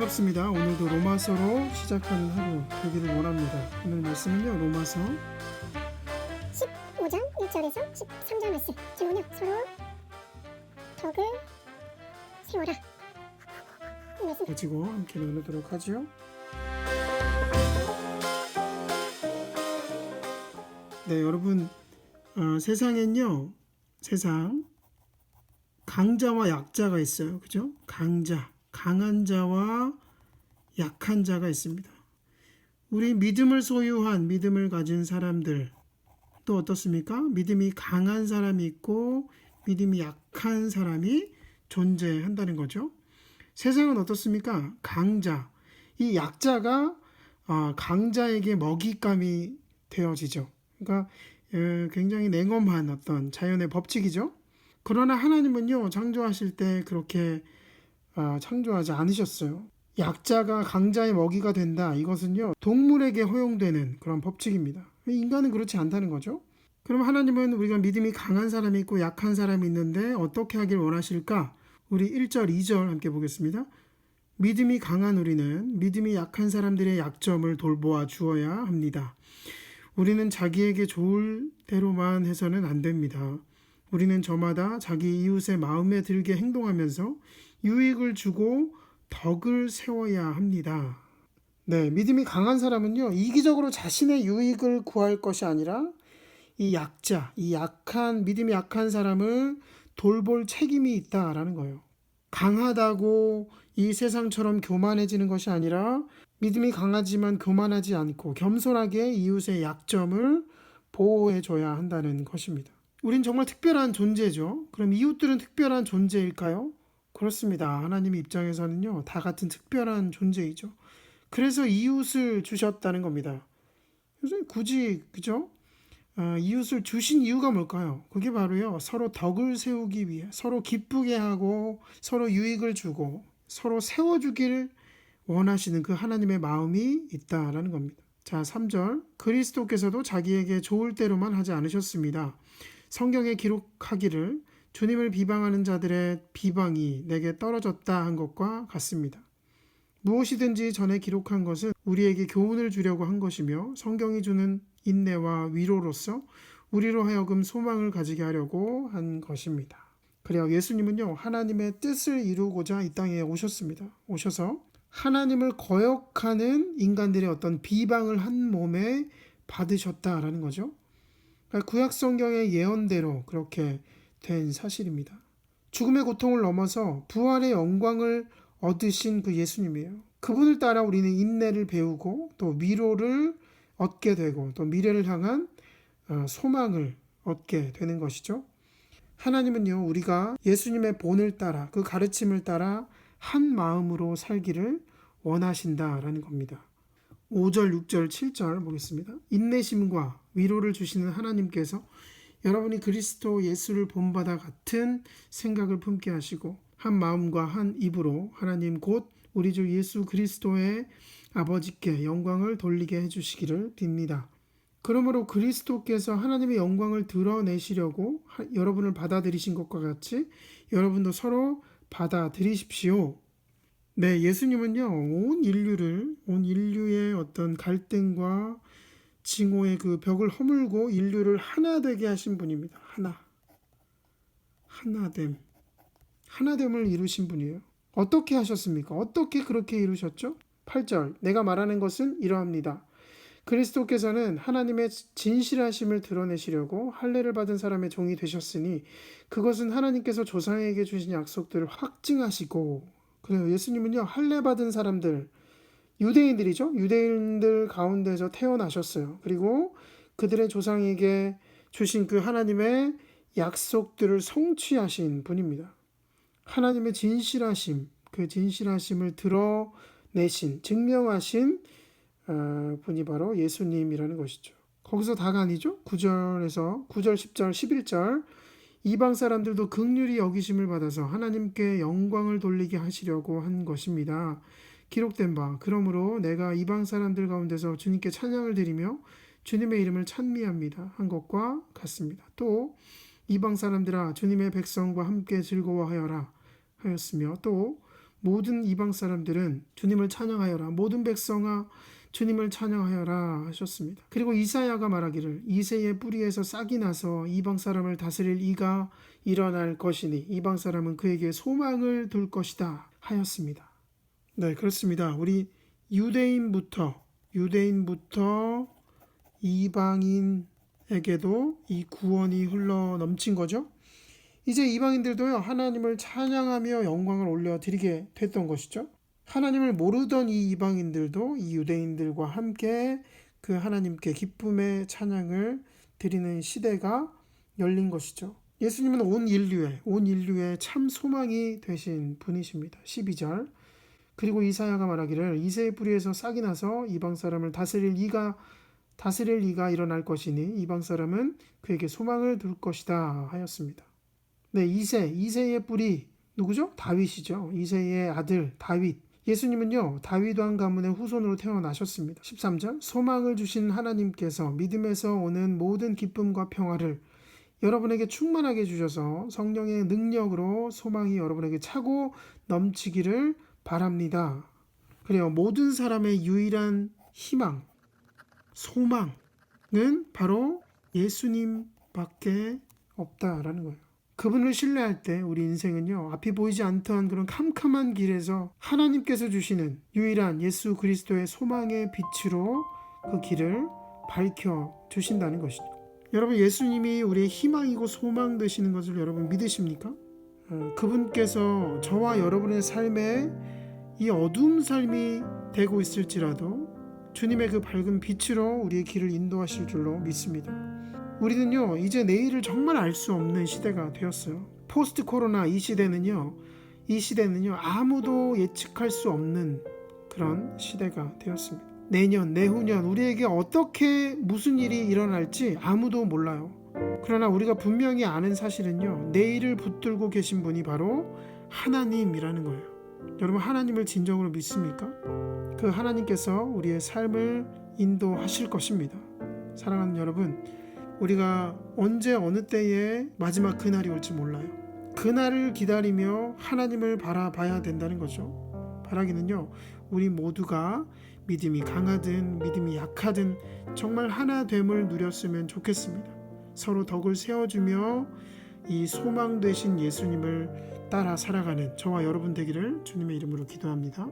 반갑습니다. 오늘도 로마서로 시작하는 하루 되기를 원합니다. 오늘 말씀은요, 로마서 15장 1절에서 13절 말씀 제목은요 서로 덕을 세워라 이 말씀 가지고 함께 나누도록 하죠. 네, 여러분, 어, 세상엔요, 세상 강자와 약자가 있어요. 그죠? 강자, 강한 자와 약한 자가 있습니다. 우리 믿음을 소유한 믿음을 가진 사람들 또 어떻습니까? 믿음이 강한 사람이 있고 믿음이 약한 사람이 존재한다는 거죠. 세상은 어떻습니까? 강자. 이 약자가 아, 강자에게 먹잇감이 되어지죠. 그러니까 에, 굉장히 냉엄한 어떤 자연의 법칙이죠. 그러나 하나님은요 창조하실 때 그렇게 아, 창조하지 않으셨어요. 약자가 강자의 먹이가 된다. 이것은요 동물에게 허용되는 그런 법칙입니다. 인간은 그렇지 않다는 거죠. 그럼 하나님은 우리가 믿음이 강한 사람이 있고 약한 사람이 있는데 어떻게 하길 원하실까? 우리 1절, 2절 함께 보겠습니다. 믿음이 강한 우리는 믿음이 약한 사람들의 약점을 돌보아 주어야 합니다. 우리는 자기에게 좋을 대로만 해서는 안 됩니다. 우리는 저마다 자기 이웃의 마음에 들게 행동하면서 유익을 주고 덕을 세워야 합니다. 네, 믿음이 강한 사람은요, 이기적으로 자신의 유익을 구할 것이 아니라 이 약자, 이 약한, 믿음이 약한 사람을 돌볼 책임이 있다라는 거예요. 강하다고 이 세상처럼 교만해지는 것이 아니라 믿음이 강하지만 교만하지 않고 겸손하게 이웃의 약점을 보호해줘야 한다는 것입니다. 우린 정말 특별한 존재죠. 그럼 이웃들은 특별한 존재일까요? 그렇습니다. 하나님 입장에서는요, 다 같은 특별한 존재이죠. 그래서 이웃을 주셨다는 겁니다. 그래서 굳이, 그죠? 어, 이웃을 주신 이유가 뭘까요? 그게 바로요, 서로 덕을 세우기 위해, 서로 기쁘게 하고, 서로 유익을 주고, 서로 세워주길 원하시는 그 하나님의 마음이 있다라는 겁니다. 자, 3절. 그리스도께서도 자기에게 좋을 대로만 하지 않으셨습니다. 성경에 기록하기를 주님을 비방하는 자들의 비방이 내게 떨어졌다 한 것과 같습니다. 무엇이든지 전에 기록한 것은 우리에게 교훈을 주려고 한 것이며 성경이 주는 인내와 위로로서 우리로 하여금 소망을 가지게 하려고 한 것입니다. 그래요. 예수님은요, 하나님의 뜻을 이루고자 이 땅에 오셨습니다. 오셔서 하나님을 거역하는 인간들의 어떤 비방을 한 몸에 받으셨다라는 거죠. 그러니까 구약 성경의 예언대로 그렇게 된 사실입니다. 죽음의 고통을 넘어서 부활의 영광을 얻으신 그 예수님이에요. 그분을 따라 우리는 인내를 배우고 또 위로를 얻게 되고 또 미래를 향한 어, 소망을 얻게 되는 것이죠. 하나님은요, 우리가 예수님의 본을 따라 그 가르침을 따라 한 마음으로 살기를 원하신다라는 겁니다. 5절, 6절, 7절 보겠습니다. 인내심과 위로를 주시는 하나님께서 여러분이 그리스도 예수를 본바다 같은 생각을 품게 하시고 한 마음과 한 입으로 하나님 곧 우리 주 예수 그리스도의 아버지께 영광을 돌리게 해주시기를 빕니다. 그러므로 그리스도께서 하나님의 영광을 드러내시려고 하- 여러분을 받아들이신 것과 같이 여러분도 서로 받아들이십시오. 네, 예수님은요, 온 인류를, 온 인류의 어떤 갈등과 징후의 그 벽을 허물고 인류를 하나 되게 하신 분입니다. 하나. 하나됨. 하나됨을 이루신 분이에요. 어떻게 하셨습니까? 어떻게 그렇게 이루셨죠? 8절. 내가 말하는 것은 이러합니다. 그리스도께서는 하나님의 진실하심을 드러내시려고 할례를 받은 사람의 종이 되셨으니 그것은 하나님께서 조상에게 주신 약속들을 확증하시고 그래요. 예수님은요. 할례 받은 사람들 유대인들이죠. 유대인들 가운데서 태어나셨어요. 그리고 그들의 조상에게 주신 그 하나님의 약속들을 성취하신 분입니다. 하나님의 진실하심, 그 진실하심을 드러내신, 증명하신 어, 분이 바로 예수님이라는 것이죠. 거기서 다가 아니죠? 9절에서 9절, 10절, 11절 이방 사람들도 극률이 여기심을 받아서 하나님께 영광을 돌리게 하시려고 한 것입니다. 기록된 바 그러므로 내가 이방 사람들 가운데서 주님께 찬양을 드리며 주님의 이름을 찬미합니다 한 것과 같습니다. 또 이방 사람들아 주님의 백성과 함께 즐거워하여라 하였으며 또 모든 이방 사람들은 주님을 찬양하여라. 모든 백성아 주님을 찬양하여라 하셨습니다. 그리고 이사야가 말하기를 이새의 뿌리에서 싹이 나서 이방 사람을 다스릴 이가 일어날 것이니 이방 사람은 그에게 소망을 둘 것이다 하였습니다. 네, 그렇습니다. 우리 유대인부터 유대인부터 이방인에게도 이 구원이 흘러 넘친 거죠. 이제 이방인들도요 하나님을 찬양하며 영광을 올려 드리게 됐던 것이죠. 하나님을 모르던 이 이방인들도 이 유대인들과 함께 그 하나님께 기쁨의 찬양을 드리는 시대가 열린 것이죠. 예수님은 온 인류에 온 인류의 참 소망이 되신 분이십니다. 12절 그리고 이사야가 말하기를 이새의 뿌리에서 싹이 나서 이방 사람을 다스릴 이가 다스릴 이가 일어날 것이니 이방 사람은 그에게 소망을 둘 것이다 하였습니다. 네, 이세, 이세의 뿌리 누구죠? 다윗이죠. 이세의 아들 다윗. 예수님은요, 다윗 왕 가문의 후손으로 태어나셨습니다. 13절. 소망을 주신 하나님께서 믿음에서 오는 모든 기쁨과 평화를 여러분에게 충만하게 주셔서 성령의 능력으로 소망이 여러분에게 차고 넘치기를 바랍니다. 그래요. 모든 사람의 유일한 희망, 소망은 바로 예수님밖에 없다라는 거예요. 그분을 신뢰할 때 우리 인생은요 앞이 보이지 않던 그런 캄캄한 길에서 하나님께서 주시는 유일한 예수 그리스도의 소망의 빛으로 그 길을 밝혀 주신다는 것이죠. 여러분 예수님이 우리의 희망이고 소망 되시는 것을 여러분 믿으십니까? 어, 그분께서 저와 여러분의 삶에 이 어두운 삶이 되고 있을지라도 주님의 그 밝은 빛으로 우리의 길을 인도하실 줄로 믿습니다. 우리는요 이제 내일을 정말 알 수 없는 시대가 되었어요. 포스트 코로나 이 시대는요 이 시대는요 아무도 예측할 수 없는 그런 시대가 되었습니다. 내년 내후년 우리에게 어떻게 무슨 일이 일어날지 아무도 몰라요. 그러나 우리가 분명히 아는 사실은요 내일을 붙들고 계신 분이 바로 하나님이라는 거예요. 여러분 하나님을 진정으로 믿습니까? 그 하나님께서 우리의 삶을 인도하실 것입니다. 사랑하는 여러분, 우리가 언제 어느 때에 마지막 그날이 올지 몰라요. 그날을 기다리며 하나님을 바라봐야 된다는 거죠. 바라기는요, 우리 모두가 믿음이 강하든 믿음이 약하든 정말 하나됨을 누렸으면 좋겠습니다. 서로 덕을 세워주며 이 소망 되신 예수님을 따라 살아가는 저와 여러분 되기를 주님의 이름으로 기도합니다.